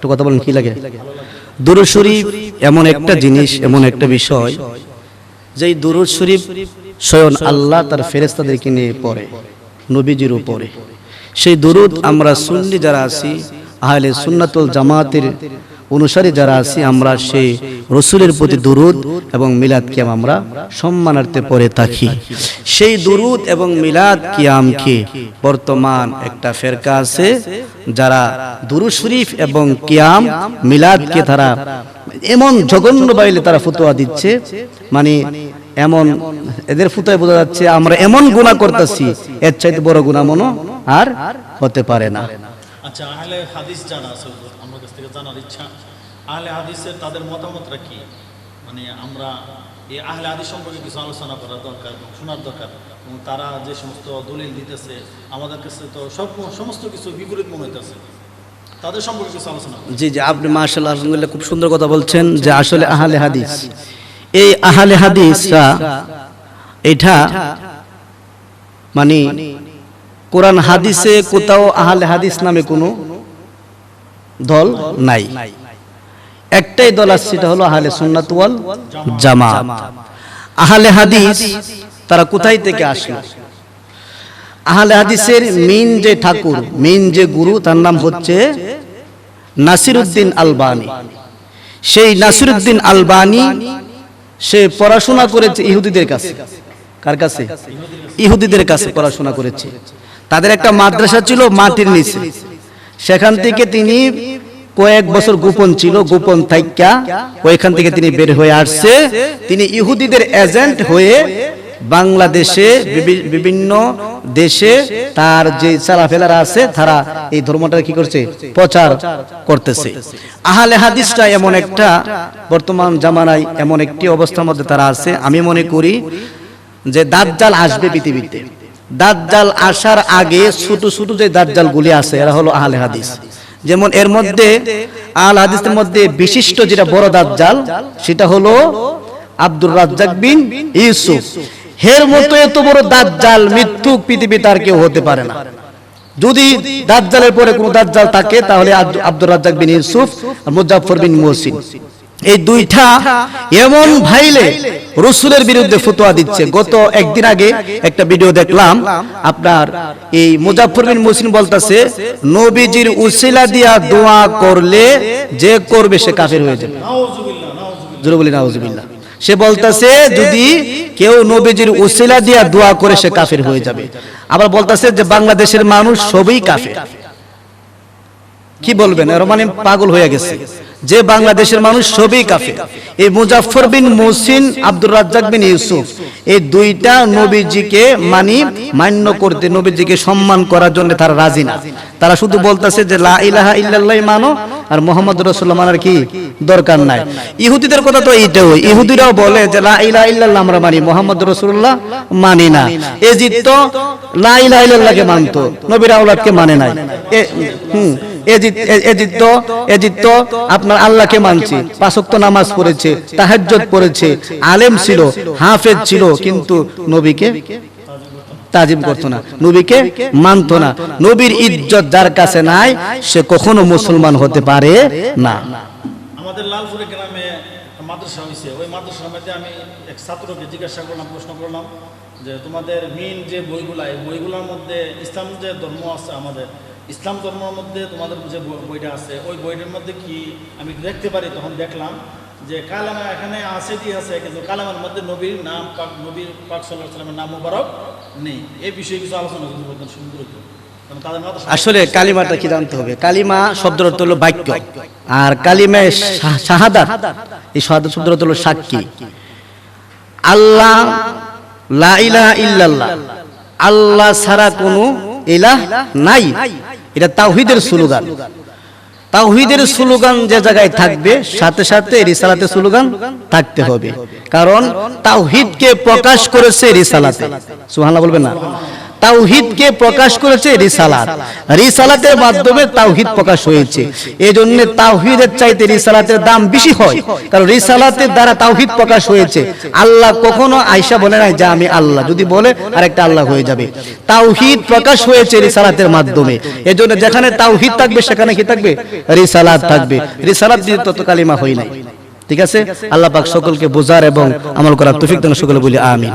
একটু কথা বলেন কি লাগে? দুরুদ শরীফ এমন একটা জিনিস এমন একটা বিষয় যেই দুরুদ শরীফ স্বয়ং আল্লাহ তার ফেরেস্তাদেরকে নিয়ে পড়ে নবীজির উপরে। সেই দুরুদ আমরা সুন্নি যারা আছি আহলে সুন্নাতুল জামাতের অনুসারী যারা আছি, আমরা সেই রসুলের প্রতি দুরুদ এবং মিলাদ কিয়াম আমরা সম্মানার্থে পরে থাকি। সেই দুরুদ এবং মিলাদ কিয়ামকে বর্তমান একটা ফেরকা আছে, যারা দুরু শরীফ এবং কিয়াম মিলাদকে তারা এমন জঘন্য বাইলে তারা ফতোয়া দিচ্ছে মানে এমন এদের ফুতায় বোঝা যাচ্ছে, আমরা এমন গুণা করতেছি, এর চাইতে বড় গুণা মনো আর হতে পারে না। আচ্ছা হাদিস যারা আছে কাছ থেকে জানার ইচ্ছা। আহলে হাদিসের তাদের মতামতটা কি? মানে আমরা এই আহলে হাদিস সম্পর্কে কিছু আলোচনা করা দরকার এবং শোনার দরকার এবং তারা যে সমস্ত দলিল দিতেছে, আমাদের কাছে তো সব সমস্ত কিছু বিপরীত মনে হইতেছে। তাদের সম্পর্কে কিছু আলোচনা জি জি, আপনি মাশাআল্লাহ আলহামদুলিল্লাহ খুব সুন্দর কথা বলছেন যে আসলে আহলে হাদিস। এই আহলে হাদিসরা, এটা মানে কোরআন হাদিসে কোথাও আহলে হাদিস নামে কোনো দল নাই। একটাই দল আছে, সেটা হলো আহলে সুন্নাত ওয়াল জামাত। আহলে হাদিস, তারা কোথায় থেকে আসলো? আহলে হাদিসের মেইন যে ঠাকুর মেইন যে গুরু, তার নাম হচ্ছে নাসিরুদ্দিন আলবানি। সেই নাসিরুদ্দিন আলবানি, সে পড়াশোনা করেছে ইহুদিদের কাছে। কার কাছে? ইহুদিদের কাছে পড়াশোনা করেছে। তাদের একটা মাদ্রাসা ছিল মাটির নিচে। সেখান থেকে তিনি কয়েক বছর গোপন ছিল, গোপন থাইকা, ওইখান থেকে তিনি বের হয়ে আসছে। তিনি ইহুদিদের এজেন্ট হয়ে বাংলাদেশে বিভিন্ন দেশে তার যে চালাফেলারা আছে, তারা এই ধর্মটা কি করছে? প্রচার করতেছে। আহলে হাদিসটা এমন একটা, বর্তমান জামানায় এমন একটি অবস্থার মধ্যে তারা আছে। আমি মনে করি যে দাজ্জাল আসবে পৃথিবীতে। দাজ্জাল আসার আগে ছোট ছোট যে দাজ্জাল গুলি আছে, এরা হলো আহলে হাদিস। যেমন এর মধ্যে আল হাদিসের মধ্যে বিশিষ্ট যেটা বড় দাজ্জাল, সেটা হলো আব্দুর রাজ্জাক বিন ইউসুফ। হের মতো এত বড় দাজ্জাল মৃত্যু পৃথিবীতে আর কেউ হতে পারে না। যদি দাজ্জালের পরে কোনো দাজ্জাল থাকে, তাহলে আব্দু- আব্দুর রাজ্জাক বিন ইউসুফ আর মুজাফফর বিন মুহসিন। এই দুইটা এমন ভাইলে রসুলের বিরুদ্ধে ফতোয়া দিচ্ছে। গত একদিন আগে একটা ভিডিও দেখলাম আপনার এই মুজাফফর বিন মুহসিন বলতাছে নবীজির উসিলা দিয়া দোয়া করলে যে করবে সে কাফের হয়ে যাবে। বলি নাউজুবিল্লাহ। সে বলতাছে যদি কেউ নবীজির উসিলা দিয়া দোয়া করে সে কাফের হয়ে যাবে। আবার বলতাছে যে বাংলাদেশের মানুষ সবই কাফের। কি বলবেন? এর মানে পাগল হয়ে গেছে। যে বাংলাদেশের মানুষ সবই কাফের এই মুজাফফর বিন মুহসিন আব্দুর রাজ্জাক বিন ইউসুফ, এই দুইটা নবীজিকে মানি, মান্য করতে নবীজিকে সম্মান করার জন্য তারা রাজি না। তারা শুধু বলতেছে যে, লা ইলাহা ইল্লাল্লাহ মানো। আর মোহাম্মদ রাসূলুল্লাহ মানার কি দরকার নাই। ইহুদিদের কথা তো এইটাও ইহুদিরাও বলে যে, লা ইলাহা ইল্লাল্লাহ আমরা মানি। মোহাম্মদ রাসূলুল্লাহ মানি না। এজিদ তো লা ইলাহা ইল্লাল্লাহকে মানতো। নবীর আওলাদকে মানে নাই। হুম। এ- এজিদ তো এজিদ আপনার আল্লাহকে মানছে। নামাজ পড়েছে, তাহাজ্জুদ পড়েছে, আলেম ছিল, হাফেজ ছিল, কিন্তু নবীকে তাজিম করতো না, নবীকে মানতো না। নবীর ইজ্জত যার কাছে নাই, সে কখনো মুসলমান হতে পারে না। আমাদের লালপুরে গ্রামে মাদ্রাসা হয়েছে ওই মাদ্রাসার মধ্যে আমি এক ছাত্রকে জিজ্ঞাসা করলাম, প্রশ্ন করলাম যে, তোমাদের মেইন যে বইগুলা, এই বইগুলোর মধ্যে ইসলাম যে ধর্ম আছে আমাদের ইসলাম ধর্মের মধ্যে তোমাদের যে বই- বইটা আছে ওই বইটার মধ্যে কি আমি দেখতে পারি? তখন দেখলাম যে কালামা এখানে আছে কি আছে কিন্তু কালামার মধ্যে নবীর নাম পাক নবীর পাক সাল্লাহ সাল্লামের নাম মুবারক নেই। এই বিষয়ে কিছু আলোচনা যদি বলতেন সুন্দর কারণ আসলে কালিমাটা কি জানতে হবে? কালিমা শব্দের অর্থ হলো বাক্য। আর কালিমায় শা- শাহাদাত। এই শাহাদাত শব্দের অর্থ হলো সাক্ষী। আল্লাহ লা ইলাহা ইল্লাল্লাহ। আল্লাহ ছাড়া কোনো ইলাহ নাই। এটা তাওহিদের স্লোগান। তাওহিদের স্লোগান যে জায়গায় থাকবে, সাথে সাথে রিসালাতে স্লোগান থাকতে হবে। কারণ তাওহিদকে প্রকাশ করেছে রিসালাতে। সুবহানাল্লাহ বলবেন না? তাওহিদকে প্রকাশ করেছে রিসালাত। রিসালাতের মাধ্যমে তাওহিদ প্রকাশ হয়েছে। এই জন্য তাওহিদের চাইতে রিসালাতের দাম বেশি হয়, কারণ রিসালাতের দ্বারা তাওহিদ প্রকাশ হয়েছে। আল্লাহ কখনো আয়সা বলে নাই যে আমি আল্লাহ। যদি বলে, আরেকটা আল্লাহ হয়ে যাবে। তাওহিদ প্রকাশ হয়েছে রিসালাতের মাধ্যমে। এই জন্য যেখানে তাওহিদ থাকবে, সেখানে কি থাকবে? রিসালাত থাকবে। রিসালাত দিয়ে তত কালিমা হয় নাই। ঠিক আছে? আল্লাহ পাক সকলকে বোঝার এবং আমল করার তৌফিক দান সকলে বলি, আমিন।